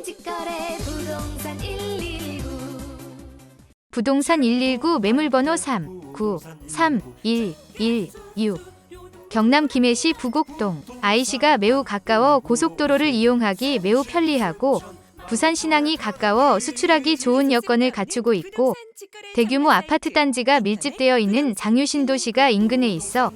딴짓거래. 부동산 119 부동산 119 매물번호 3 9 3 1 1 6 경남 김해시 부곡동. IC가 매우 가까워 고속도로를 이용하기 매우 편리하고 부산 신항이 가까워 수출하기 좋은 여건을 갖추고 있고 대규모 아파트 단지가 밀집되어 있는 장유 신도시가 인근에 있어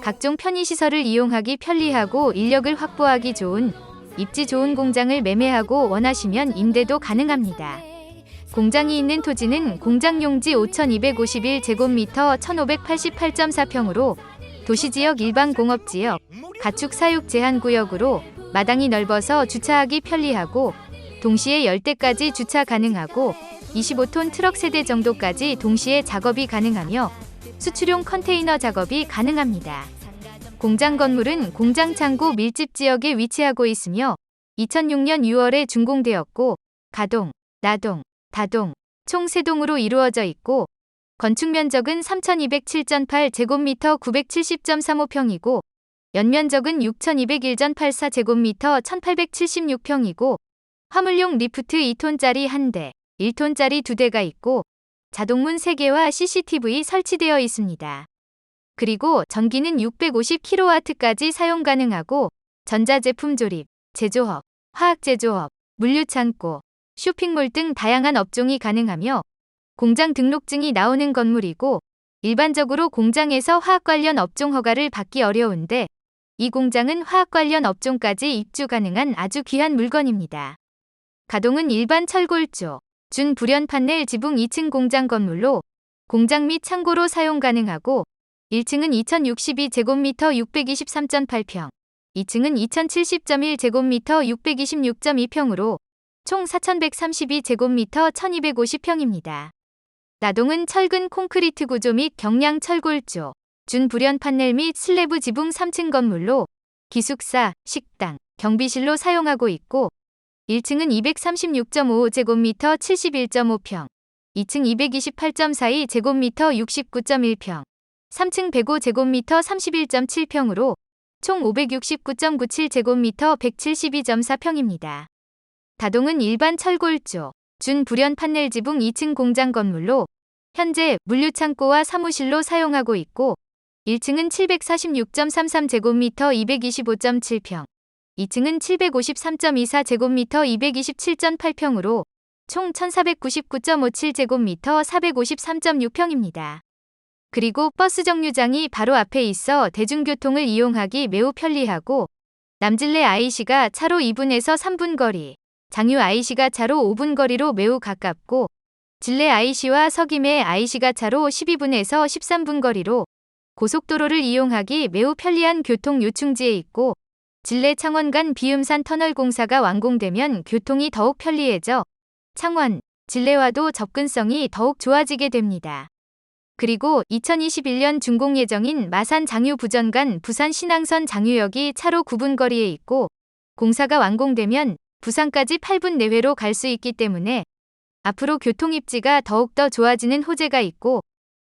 각종 편의시설을 이용하기 편리하고 인력을 확보하기 좋은 입지 좋은 공장을 매매하고 원하시면 임대도 가능합니다. 공장이 있는 토지는 공장 용지 5251제곱미터 1588.4평으로 도시지역 일반 공업지역, 가축 사육 제한 구역으로 마당이 넓어서 주차하기 편리하고 동시에 10대까지 주차 가능하고 25톤 트럭 세대 정도까지 동시에 작업이 가능하며 수출용 컨테이너 작업이 가능합니다. 공장 건물은 공장 창고 밀집 지역에 위치하고 있으며 2006년 6월에 준공되었고 가동, 나동, 다동 총 3동으로 이루어져 있고 건축 면적은 3207.8제곱미터 970.35평이고 연면적은 6201.84제곱미터 1876평이고 화물용 리프트 2톤짜리 1대, 1톤짜리 2대가 있고 자동문 3개와 CCTV 설치되어 있습니다. 그리고 전기는 650kW까지 사용 가능하고 전자제품 조립, 제조업, 화학 제조업, 물류 창고, 쇼핑몰 등 다양한 업종이 가능하며 공장 등록증이 나오는 건물이고 일반적으로 공장에서 화학 관련 업종 허가를 받기 어려운데 이 공장은 화학 관련 업종까지 입주 가능한 아주 귀한 물건입니다. 가동은 일반 철골조, 준 불연 판넬 지붕 2층 공장 건물로 공장 및 창고로 사용 가능하고 1층은 2062제곱미터 623.8평, 2층은 2070.1제곱미터 626.2평으로 총 4132제곱미터 1250평입니다. 나동은 철근 콘크리트 구조 및 경량 철골조, 준 불연 판넬 및 슬래브 지붕 3층 건물로 기숙사, 식당, 경비실로 사용하고 있고 1층은 236.55제곱미터 71.5평, 2층 228.42제곱미터 69.1평, 3층 105제곱미터 31.7평으로 총 569.97제곱미터 172.4평입니다. 다동은 일반 철골조, 준 불연 판넬 지붕 2층 공장 건물로 현재 물류창고와 사무실로 사용하고 있고 1층은 746.33제곱미터 225.7평, 2층은 753.24제곱미터 227.8평으로 총 1499.57제곱미터 453.6평입니다. 그리고 버스 정류장이 바로 앞에 있어 대중교통을 이용하기 매우 편리하고 남질레 IC가 차로 2분에서 3분 거리, 장유 IC가 차로 5분 거리로 매우 가깝고 진례 IC와 서김해 IC가 차로 12분에서 13분 거리로 고속도로를 이용하기 매우 편리한 교통 요충지에 있고 진례 창원 간 비음산 터널 공사가 완공되면 교통이 더욱 편리해져 창원, 진례와도 접근성이 더욱 좋아지게 됩니다. 그리고 2021년 준공 예정인 마산 장유 부전 간 부산 신항선 장유역이 차로 9분 거리에 있고 공사가 완공되면 부산까지 8분 내외로 갈 수 있기 때문에 앞으로 교통 입지가 더욱더 좋아지는 호재가 있고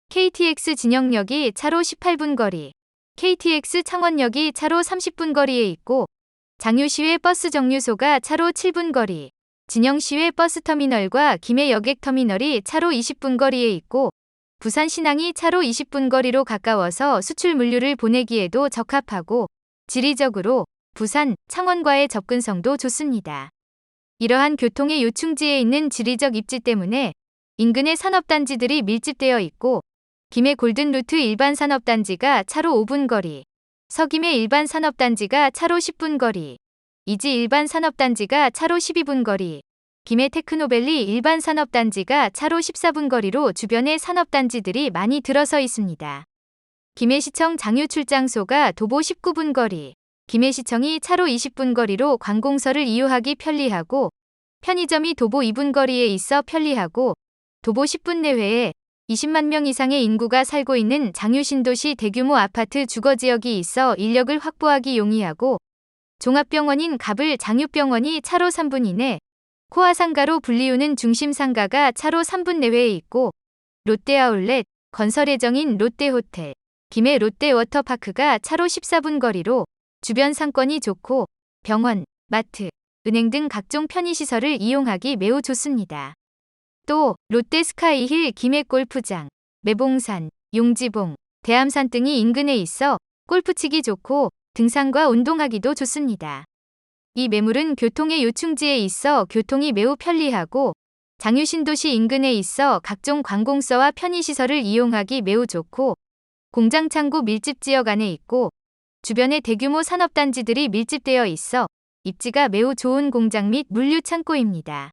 KTX 진영역이 차로 18분 거리, KTX 창원역이 차로 30분 거리에 있고 장유시외 버스 정류소가 차로 7분 거리, 진영시외 버스터미널과 김해 여객터미널이 차로 20분 거리에 있고 부산 신항이 차로 20분 거리로 가까워서 수출 물류를 보내기에도 적합하고 지리적으로 부산, 창원과의 접근성도 좋습니다. 이러한 교통의 요충지에 있는 지리적 입지 때문에 인근의 산업단지들이 밀집되어 있고 김해 골든루트 일반 산업단지가 차로 5분 거리, 서김해 일반 산업단지가 차로 10분 거리, 이지 일반 산업단지가 차로 12분 거리, 김해 테크노밸리 일반 산업단지가 차로 14분 거리로 주변의 산업단지들이 많이 들어서 있습니다. 김해시청 장유 출장소가 도보 19분 거리, 김해시청이 차로 20분 거리로 관공서를 이용하기 편리하고 편의점이 도보 2분 거리에 있어 편리하고 도보 10분 내외에 20만 명 이상의 인구가 살고 있는 장유신도시 대규모 아파트 주거지역이 있어 인력을 확보하기 용이하고 종합병원인 갑을 장유병원이 차로 3분 이내 코아 상가로 불리우는 중심 상가가 차로 3분 내외에 있고 롯데 아울렛, 건설 예정인 롯데 호텔, 김해 롯데 워터파크가 차로 14분 거리로 주변 상권이 좋고 병원, 마트, 은행 등 각종 편의시설을 이용하기 매우 좋습니다. 또 롯데 스카이힐 김해 골프장, 매봉산, 용지봉, 대암산 등이 인근에 있어 골프 치기 좋고 등산과 운동하기도 좋습니다. 이 매물은 교통의 요충지에 있어 교통이 매우 편리하고 장유신도시 인근에 있어 각종 관공서와 편의시설을 이용하기 매우 좋고 공장 창고 밀집 지역 안에 있고 주변에 대규모 산업단지들이 밀집되어 있어 입지가 매우 좋은 공장 및 물류 창고입니다.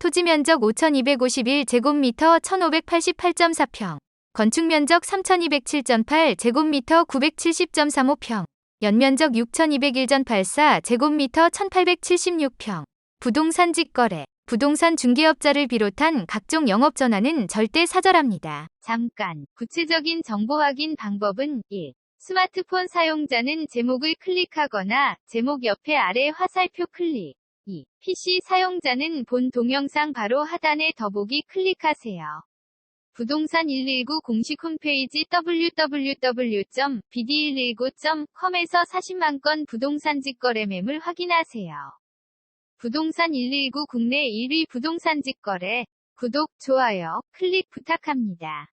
토지 면적 5251제곱미터 1588.4평, 건축 면적 3207.8 제곱미터 970.35평, 연면적 6201.84 제곱미터 1876평. 부동산 직거래, 부동산 중개업자를 비롯한 각종 영업 전화는 절대 사절합니다. 잠깐, 구체적인 정보 확인 방법은 1. 스마트폰 사용자는 제목을 클릭하거나 제목 옆에 아래 화살표 클릭. 2. PC 사용자는 본 동영상 바로 하단의 더보기 클릭하세요. 부동산 119 공식 홈페이지 www.bd119.com에서 40만 건 부동산 직거래 매물 확인하세요. 부동산 119 국내 1위 부동산 직거래 구독, 좋아요, 클릭 부탁합니다.